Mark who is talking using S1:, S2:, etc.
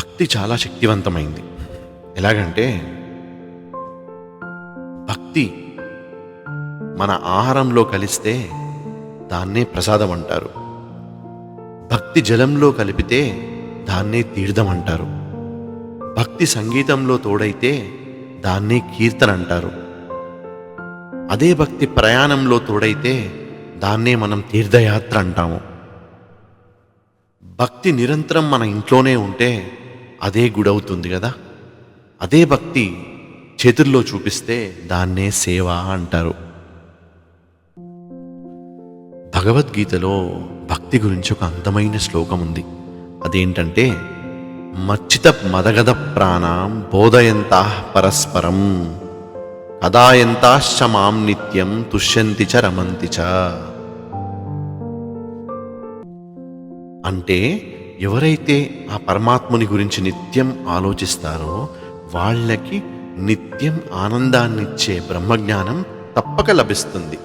S1: భక్తి చాలా శక్తివంతమైంది. ఎలాగంటే భక్తి మన ఆహారంలో కలిస్తే దాన్నే ప్రసాదం అంటారు. భక్తి జలంలో కలిపితే దాన్నే తీర్థం అంటారు. భక్తి సంగీతంలో తోడైతే దాన్నే కీర్తన అంటారు. అదే భక్తి ప్రయాణంలో తోడైతే దాన్నే మనం తీర్థయాత్ర అంటాము. భక్తి నిరంతరం మన ఇంట్లోనే ఉంటే అదే గుడవుతుంది కదా. అదే భక్తి చేతుల్లో చూపిస్తే దాన్నే సేవ అంటారు. భగవద్గీతలో భక్తి గురించి ఒక అందమైన శ్లోకం ఉంది. అదేంటంటే మచ్చిత మదగద ప్రాణం బోధయంతా పరస్పరం కదాయంతాశ్చ మాం నిత్యం తుష్యంతి చ రమంతి చ. అంటే ఎవరైతే ఆ పరమాత్ముని గురించి నిత్యం ఆలోచిస్తారో వాళ్ళకి నిత్యం ఆనందాన్నిచ్చే బ్రహ్మజ్ఞానం తప్పక లభిస్తుంది.